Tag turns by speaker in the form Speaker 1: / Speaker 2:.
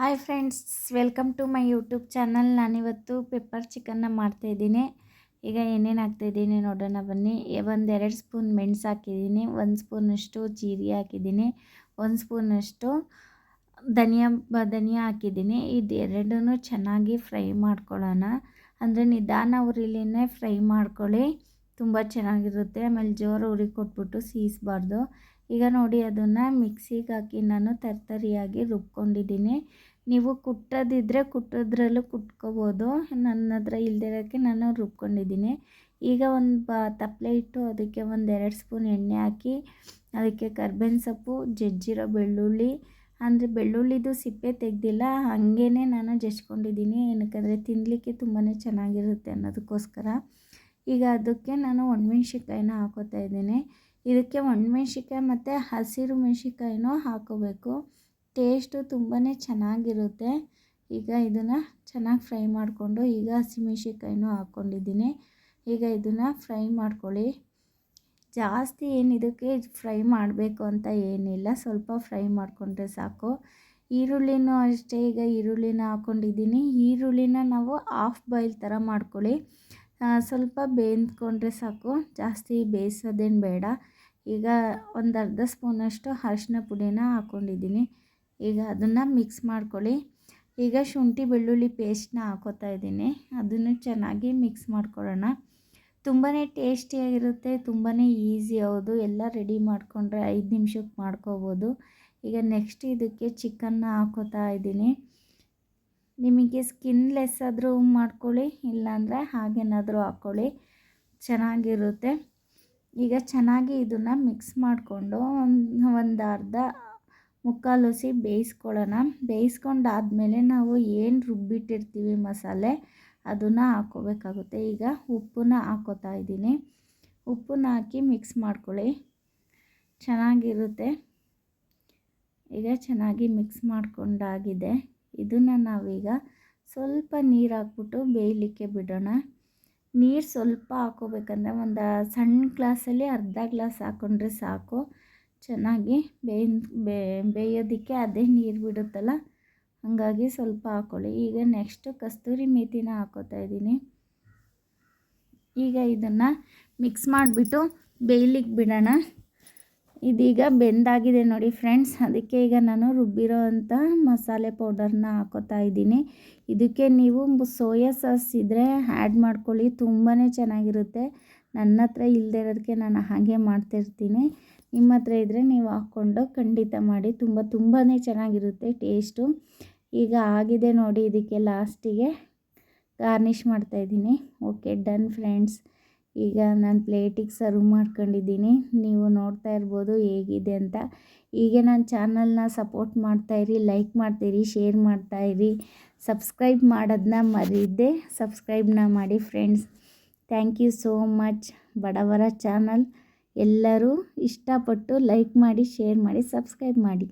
Speaker 1: Hi friends welcome to my YouTube channel ನಾನಿವತ್ತು pepper ಚಿಕನ್ನ ಮಾಡ್ತಾಯಿದ್ದೀನಿ. ಈಗ ಏನೇನು ಹಾಕ್ತಾಯಿದ್ದೀನಿ ನೋಡೋಣ ಬನ್ನಿ. ಒಂದು ಎರಡು ಸ್ಪೂನ್ ಮೆಣಸು ಹಾಕಿದ್ದೀನಿ. ಒಂದು ಸ್ಪೂನಷ್ಟು ಜೀರಿಗೆ ಹಾಕಿದ್ದೀನಿ. ಒಂದು ಸ್ಪೂನಷ್ಟು ಧನಿಯಾ ಧನಿಯಾ ಹಾಕಿದ್ದೀನಿ. ಇದು ಚೆನ್ನಾಗಿ ಫ್ರೈ ಮಾಡ್ಕೊಳ್ಳೋಣ. ಅಂದರೆ ನಿಧಾನ ಉರಿಲಿನೇ ಫ್ರೈ ಮಾಡ್ಕೊಳ್ಳಿ. ತುಂಬ ಚೆನ್ನಾಗಿರುತ್ತೆ. ಆಮೇಲೆ ಜೋರು ಉರಿ ಕೊಟ್ಬಿಟ್ಟು ಸೀಸಬಾರ್ದು. ಈಗ ನೋಡಿ ಅದನ್ನು ಮಿಕ್ಸಿಗೆ ಹಾಕಿ ನಾನು ತರ್ತರಿಯಾಗಿ ರುಬ್ಕೊಂಡಿದ್ದೀನಿ. ನೀವು ಕುಟ್ಟೋದಿದ್ದರೆ ಕುಟ್ಟೋದ್ರಲ್ಲೂ ಕುಟ್ಕೋಬೋದು. ನನ್ನ ಹತ್ರ ಇಲ್ದಿರೋಕ್ಕೆ ನಾನು ರುಬ್ಕೊಂಡಿದ್ದೀನಿ. ಈಗ ಒಂದು ಬ ತಪ್ಪಲೆ ಇಟ್ಟು ಅದಕ್ಕೆ ಒಂದು ಎರಡು ಸ್ಪೂನ್ ಎಣ್ಣೆ ಹಾಕಿ, ಅದಕ್ಕೆ ಕರ್ಬೇವಿನ ಸೊಪ್ಪು, ಜಜ್ಜಿರೋ ಬೆಳ್ಳುಳ್ಳಿ. ಅಂದರೆ ಬೆಳ್ಳುಳ್ಳಿದು ಸಿಪ್ಪೆ ತೆಗೆದಿಲ್ಲ ಹಾಗೇ ನಾನು ಜಜ್ಕೊಂಡಿದ್ದೀನಿ. ಏನಕ್ಕಂದರೆ ತಿನ್ನಲಿಕ್ಕೆ ತುಂಬಾ ಚೆನ್ನಾಗಿರುತ್ತೆ ಅನ್ನೋದಕ್ಕೋಸ್ಕರ. ಈಗ ಅದಕ್ಕೆ ನಾನು ಒಣಮೆಣ್ಸಿನ್ಕಾಯಿನ ಹಾಕೋತಾ ಇದ್ದೀನಿ. ಇದಕ್ಕೆ ಒಣಮೆಣ್ಸಿನ್ಕಾಯಿ ಮತ್ತು ಹಸಿರು ಮೆಣ್ಸಿನ್ಕಾಯಿನೂ ಹಾಕೋಬೇಕು. ಟೇಸ್ಟು ತುಂಬಾ ಚೆನ್ನಾಗಿರುತ್ತೆ. ಈಗ ಇದನ್ನು ಚೆನ್ನಾಗಿ ಫ್ರೈ ಮಾಡಿಕೊಂಡು ಈಗ ಹಸಿಮೆಣ್ಸಿನ್ಕಾಯಿನೂ ಹಾಕ್ಕೊಂಡಿದ್ದೀನಿ ಈಗ ಇದನ್ನು ಫ್ರೈ ಮಾಡ್ಕೊಳ್ಳಿ. ಜಾಸ್ತಿ ಏನು ಇದಕ್ಕೆ ಫ್ರೈ ಮಾಡಬೇಕು ಅಂತ ಏನಿಲ್ಲ. ಸ್ವಲ್ಪ ಫ್ರೈ ಮಾಡಿಕೊಂಡ್ರೆ ಸಾಕು. ಈರುಳ್ಳಿನೂ ಅಷ್ಟೇ, ಈಗ ಈರುಳ್ಳಿನ ಹಾಕ್ಕೊಂಡಿದ್ದೀನಿ ಈರುಳ್ಳಿನ ನಾವು ಆಫ್ ಬಾಯ್ಲ್ ಥರ ಮಾಡ್ಕೊಳ್ಳಿ. ಸ್ವಲ್ಪ ಬೇಯಿಸ್ಕೊಂಡ್ರೆ ಸಾಕು. ಜಾಸ್ತಿ ಬೇಯಿಸೋದೇನು ಬೇಡ. ಈಗ ಒಂದು ಅರ್ಧ ಸ್ಪೂನಷ್ಟು ಅರಿಶಿನ ಪುಡಿನ ಹಾಕ್ಕೊಂಡಿದ್ದೀನಿ ಈಗ ಅದನ್ನು ಮಿಕ್ಸ್ ಮಾಡ್ಕೊಳ್ಳಿ. ಈಗ ಶುಂಠಿ ಬೆಳ್ಳುಳ್ಳಿ ಪೇಸ್ಟ್ನ ಹಾಕೋತಾ ಇದ್ದೀನಿ. ಅದನ್ನು ಚೆನ್ನಾಗಿ ಮಿಕ್ಸ್ ಮಾಡ್ಕೊಳ್ಳೋಣ. ತುಂಬಾ ಟೇಸ್ಟಿಯಾಗಿರುತ್ತೆ ತುಂಬಾ ಈಸಿ ಹೌದು. ಎಲ್ಲ ರೆಡಿ ಮಾಡಿಕೊಂಡ್ರೆ ಐದು ನಿಮಿಷಕ್ಕೆ ಮಾಡ್ಕೋಬೋದು. ಈಗ ನೆಕ್ಸ್ಟ್ ಇದಕ್ಕೆ ಚಿಕನ್ನ ಹಾಕೋತಾ ಇದ್ದೀನಿ. ನಿಮಗೆ ಸ್ಕಿನ್ಲೆಸ್ ಆದರೂ ಮಾಡ್ಕೊಳ್ಳಿ, ಇಲ್ಲಾಂದರೆ ಹಾಗೇನಾದರೂ ಹಾಕ್ಕೊಳ್ಳಿ ಚೆನ್ನಾಗಿರುತ್ತೆ. ಈಗ ಚೆನ್ನಾಗಿ ಇದನ್ನು ಮಿಕ್ಸ್ ಮಾಡಿಕೊಂಡು ಒಂದು ಒಂದು ಅರ್ಧ ಮುಕ್ಕಾಲು ಹಸಿ ಬೇಯಿಸ್ಕೊಳ್ಳೋಣ. ಬೇಯಿಸ್ಕೊಂಡಾದಮೇಲೆ ನಾವು ಏನು ರುಬ್ಬಿಟ್ಟಿರ್ತೀವಿ ಮಸಾಲೆ, ಅದನ್ನು ಹಾಕೋಬೇಕಾಗುತ್ತೆ ಈಗ ಉಪ್ಪನ್ನ ಹಾಕೋತಾ ಇದ್ದೀನಿ. ಉಪ್ಪನ್ನ ಹಾಕಿ ಮಿಕ್ಸ್ ಮಾಡ್ಕೊಳ್ಳಿ. ಚೆನ್ನಾಗಿರುತ್ತೆ. ಈಗ ಚೆನ್ನಾಗಿ ಮಿಕ್ಸ್ ಮಾಡ್ಕೊಂಡಾಗಿದೆ. ಇದನ್ನು ನಾವೀಗ ಸ್ವಲ್ಪ ನೀರು ಹಾಕ್ಬಿಟ್ಟು ಬೇಯಲಿಕ್ಕೆ ಬಿಡೋಣ. ನೀರು ಸ್ವಲ್ಪ ಹಾಕೋಬೇಕಂದ್ರೆ ಒಂದು ಸಣ್ಣ ಗ್ಲಾಸಲ್ಲಿ ಅರ್ಧ ಗ್ಲಾಸ್ ಹಾಕ್ಕೊಂಡ್ರೆ ಸಾಕು. ಚೆನ್ನಾಗಿ ಬೇಯ್ ಬೇಯೋದಕ್ಕೆ ಅದೇ ನೀರು ಬಿಡುತ್ತಲ್ಲ? ಹಾಗಾಗಿ ಸ್ವಲ್ಪ ಹಾಕ್ಕೊಳ್ಳಿ ಈಗ ನೆಕ್ಸ್ಟು ಕಸ್ತೂರಿ ಮೇಥಿನ ಹಾಕೋತಾ ಇದ್ದೀನಿ. ಈಗ ಇದನ್ನು ಮಿಕ್ಸ್ ಮಾಡಿಬಿಟ್ಟು ಬೇಯ್ಲಿಕ್ಕೆ ಬಿಡೋಣ. ಇದೀಗ ಬೆಂದಾಗಿದೆ ನೋಡಿ ಫ್ರೆಂಡ್ಸ್. ಅದಕ್ಕೆ ಈಗ ನಾನು ರುಬ್ಬಿರೋ ಅಂಥ ಮಸಾಲೆ ಪೌಡರ್ನ ಹಾಕೋತಾ ಇದ್ದೀನಿ. ಇದಕ್ಕೆ ನೀವು ಸೋಯಾ ಸಾಸ್ ಇದ್ದರೆ ಆ್ಯಡ್ ಮಾಡ್ಕೊಳ್ಳಿ ತುಂಬಾ ಚೆನ್ನಾಗಿರುತ್ತೆ. ನನ್ನ ಹತ್ರ ಇಲ್ಲದೆ ಇರೋದಕ್ಕೆ ನಾನು ಹಾಗೆ ಮಾಡ್ತಿರ್ತೀನಿ. ನಿಮ್ಮ ಹತ್ರ ಇದ್ದರೆ ನೀವು ಹಾಕ್ಕೊಂಡು ಖಂಡಿತ ಮಾಡಿ, ತುಂಬ ತುಂಬಾ ಚೆನ್ನಾಗಿರುತ್ತೆ ಟೇಸ್ಟು. ಈಗ ಆಗಿದೆ ನೋಡಿ, ಇದಕ್ಕೆ ಲಾಸ್ಟಿಗೆ ಗಾರ್ನಿಷ್ ಮಾಡ್ತಾಯಿದ್ದೀನಿ ಓಕೆ, ಡನ್ ಫ್ರೆಂಡ್ಸ್. ಈಗ ನಾನು ಪ್ಲೇಟಿಗೆ ಸರ್ವ್ ಮಾಡ್ಕೊಂಡಿದ್ದೀನಿ. ನೀವು ನೋಡ್ತಾ ಇರ್ಬೋದು ಹೇಗಿದೆ ಅಂತ. ಹೀಗೆ ನನ್ನ ಚಾನಲ್ನ ಸಪೋರ್ಟ್ ಮಾಡ್ತಾಯಿರಿ ಲೈಕ್ ಮಾಡ್ತೀರಿ ಶೇರ್ ಮಾಡ್ತಾಯಿರಿ ಸಬ್ಸ್ಕ್ರೈಬ್ ಮಾಡೋದನ್ನ ಮರೀದೆ. ಸಬ್ಸ್ಕ್ರೈಬ್ನ ಮಾಡಿ friends thank you so much ಬಡವರ ಚಾನಲ್ ಎಲ್ಲರೂ ಇಷ್ಟಪಟ್ಟು ಲೈಕ್ ಮಾಡಿ ಶೇರ್ ಮಾಡಿ ಸಬ್ಸ್ಕ್ರೈಬ್ ಮಾಡಿ.